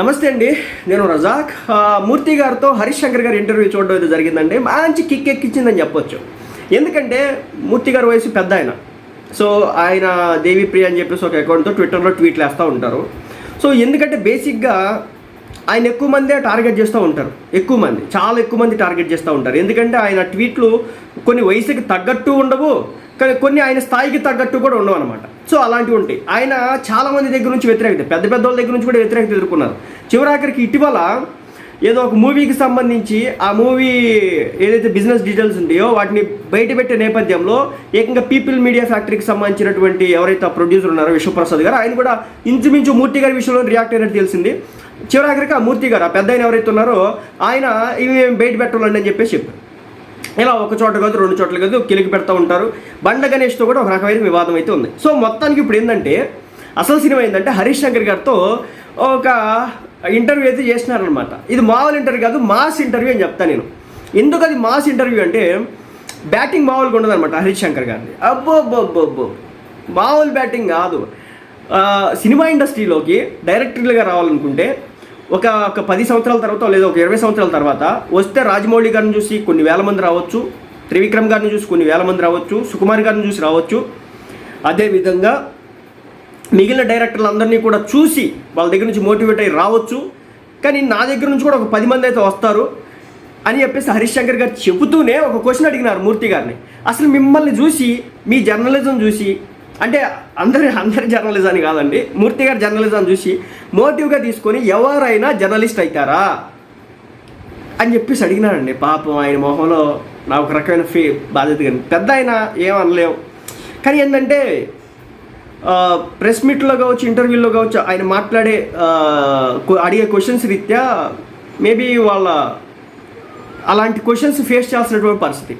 నమస్తే అండి నేను రజాక్. మూర్తి గారితో హరీష్ శంకర్ గారి ఇంటర్వ్యూ చూడడం అయితే జరిగిందండి. మంచి కిక్ ఎక్కించిందని చెప్పొచ్చు. ఎందుకంటే మూర్తి గారి వయసు పెద్ద ఆయన. సో ఆయన దేవి ప్రియ అని చెప్పేసి ఒక అకౌంట్తో ట్విట్టర్లో ట్వీట్లు వేస్తూ ఉంటారు. సో ఎందుకంటే బేసిక్గా ఆయన ఎక్కువ మందే టార్గెట్ చేస్తూ ఉంటారు. ఎక్కువ మంది చాలా ఎక్కువ మంది టార్గెట్ చేస్తూ ఉంటారు. ఎందుకంటే ఆయన ట్వీట్లు కొన్ని వయసుకి తగ్గట్టు ఉండవు కానీ కొన్ని ఆయన స్థాయికి తగ్గట్టు కూడా ఉండవు అనమాట సో అలాంటివి ఉంటాయి. ఆయన చాలా మంది దగ్గర నుంచి వ్యతిరేకత పెద్ద పెద్ద వాళ్ళ దగ్గర నుంచి కూడా వ్యతిరేకత ఎదుర్కొన్నారు. చివరాఖరికి ఇటీవల ఏదో ఒక మూవీకి సంబంధించి ఆ మూవీ ఏదైతే బిజినెస్ డీటెయిల్స్ ఉంటాయో వాటిని బయట పెట్టే నేపథ్యంలో ఏకంగా పీపుల్ మీడియా ఫ్యాక్టరీకి సంబంధించినటువంటి ఎవరైతే ఆ ప్రొడ్యూసర్ ఉన్నారో విశ్వప్రసాద్ గారు ఆయన కూడా ఇంచుమించు మూర్తి గారి విషయంలో రియాక్ట్ అయినట్టు తెలిసింది. చివరాఖరికి ఆ మూర్తి గారు ఆ పెద్ద ఆయన ఎవరైతే ఉన్నారో ఆయన ఇవి మేము బయట పెట్టాలండి అని చెప్పేసి చెప్పారు. ఇలా ఒక చోట కాదు రెండు చోట్ల కాదు కిలికి పెడతా ఉంటారు. బండ గణేష్తో కూడా ఒక రకమైన వివాదం అయితే ఉంది. సో మొత్తానికి ఇప్పుడు ఏంటంటే అసలు సినిమా ఏంటంటే హరీష్ శంకర్ గారితో ఒక ఇంటర్వ్యూ అయితే చేసినారనమాట ఇది మామూలు ఇంటర్వ్యూ కాదు మాస్ ఇంటర్వ్యూ అని చెప్తాను నేను. ఎందుకు అది మాస్ ఇంటర్వ్యూ అంటే బ్యాటింగ్ మామూలుగా ఉండదనమాట హరీష్ శంకర్ గారిది. అబ్బో అబ్బో అబ్బో అబ్బో. మామూలు బ్యాటింగ్ కాదు. సినిమా ఇండస్ట్రీలోకి డైరెక్టర్లుగా రావాలనుకుంటే ఒక ఒక పది సంవత్సరాల తర్వాత లేదా ఒక ఇరవై సంవత్సరాల తర్వాత వస్తే రాజమౌళి గారిని చూసి కొన్ని వేల మంది రావచ్చు త్రివిక్రమ్ గారిని చూసి కొన్ని వేల మంది రావచ్చు సుకుమార్ గారిని చూసి రావచ్చు. అదేవిధంగా మిగిలిన డైరెక్టర్లందరినీ కూడా చూసి వాళ్ళ దగ్గర నుంచి మోటివేట్ అయ్యి రావచ్చు. కానీ నా దగ్గర నుంచి కూడా ఒక పది మంది అయితే వస్తారు అని చెప్పేసి హరీష్ శంకర్ గారు చెబుతూనే ఒక క్వశ్చన్ అడిగినారు మూర్తి గారిని. అసలు మిమ్మల్ని చూసి మీ జర్నలిజం చూసి అంటే అందరి అందరి జర్నలిజం అని కాదండి. మూర్తి గారు జర్నలిజం చూసి మోటివ్గా తీసుకొని ఎవరైనా జర్నలిస్ట్ అవుతారా అని చెప్పేసి అడిగినాడండి. పాపం ఆయన మొహంలో నా ఒక రకమైన ఫీ బాధ్యత కానీ పెద్ద ఆయన ఏమనలేం కానీ ఏంటంటే ప్రెస్ మీట్లో కావచ్చు ఇంటర్వ్యూలో కావచ్చు ఆయన మాట్లాడే అడిగే క్వశ్చన్స్ రీత్యా మేబీ వాళ్ళ అలాంటి క్వశ్చన్స్ ఫేస్ చేయాల్సినటువంటి పరిస్థితి.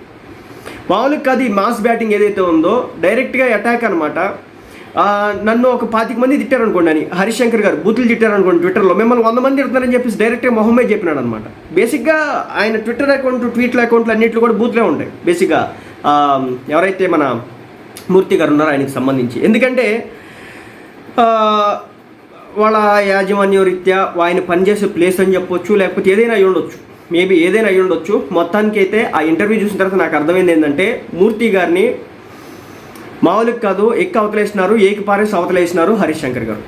మామూలుగా అది మాస్ బ్యాటింగ్ ఏదైతే ఉందో డైరెక్ట్గా అటాక్ అనమాట నన్ను ఒక పాతిక మంది తిట్టారు అనుకోండి అని. హరిశంకర్ గారు బూతులు తిట్టారు అనుకోండి ట్విట్టర్లో మిమ్మల్ని వంద మంది తిడుతున్నారని చెప్పేసి డైరెక్ట్గా మొహమ్మే చెప్పినాడు అనమాట బేసిక్గా ఆయన ట్విట్టర్ అకౌంట్ ట్వీట్ల అకౌంట్లు అన్నింటిలో కూడా బూత్లే ఉంటాయి. బేసిక్గా ఎవరైతే మన మూర్తి గారు ఉన్నారో ఆయనకి సంబంధించి. ఎందుకంటే వాళ్ళ యాజమాన్య రీత్యా ఆయన పనిచేసే ప్లేస్ అని చెప్పొచ్చు లేకపోతే ఏదైనా అయి ఉండొచ్చు. మేబీ ఏదైనా అయి ఉండొచ్చు. మొత్తానికి అయితే ఆ ఇంటర్వ్యూ చూసిన తర్వాత నాకు అర్థమైంది ఏంటంటే మూర్తి గారిని మామూలుగా కాదు ఎక్కి అవతలేసినారు ఏకి పారేసి అవతలేసినారు హరీష్ శంకర్ గారు.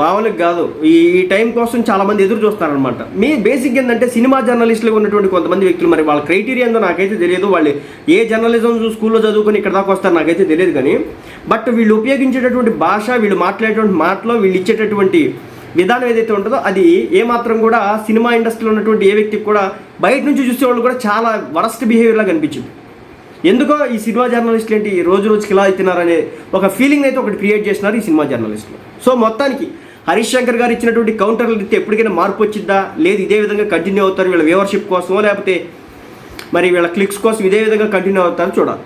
మామూలుగా కాదు ఈ ఈ టైం కోసం చాలామంది ఎదురు చూస్తారనమాట మీ బేసిక్ ఏంటంటే సినిమా జర్నలిస్టులుగా ఉన్నటువంటి కొంతమంది వ్యక్తులు మరి వాళ్ళ క్రైటీరియా ఏందో నాకైతే తెలియదు. వాళ్ళు ఏ జర్నలిజం స్కూల్లో చదువుకొని ఇక్కడ దాకా వస్తారు నాకైతే తెలియదు కానీ బట్ వీళ్ళు ఉపయోగించేటటువంటి భాష వీళ్ళు మాట్లాడేటువంటి మాటలో వీళ్ళు ఇచ్చేటటువంటి విధానం ఏదైతే ఉంటుందో అది ఏమాత్రం కూడా సినిమా ఇండస్ట్రీలో ఉన్నటువంటి ఏ వ్యక్తికి కూడా బయట నుంచి చూసే వాళ్ళు కూడా చాలా వరస్ట్ బిహేవియర్లా కనిపించింది ఎందుకో ఈ సినిమా జర్నలిస్టులు ఏంటి రోజు రోజుకి ఇలా అవుతున్నారనే ఒక ఫీలింగ్ అయితే ఒకటి క్రియేట్ చేసినారు ఈ సినిమా జర్నలిస్టులు సో మొత్తానికి హరీష్ శంకర్ గారు ఇచ్చినటువంటి కౌంటర్లు ఇస్తే ఎప్పటికైనా మార్పు వచ్చిద్దా? లేదు ఇదే విధంగా కంటిన్యూ అవుతారు వీళ్ళ వ్యూవర్షిప్ కోసమో లేకపోతే మరి వీళ్ళ క్లిక్స్ కోసం ఇదే విధంగా కంటిన్యూ అవుతారు చూడాలి.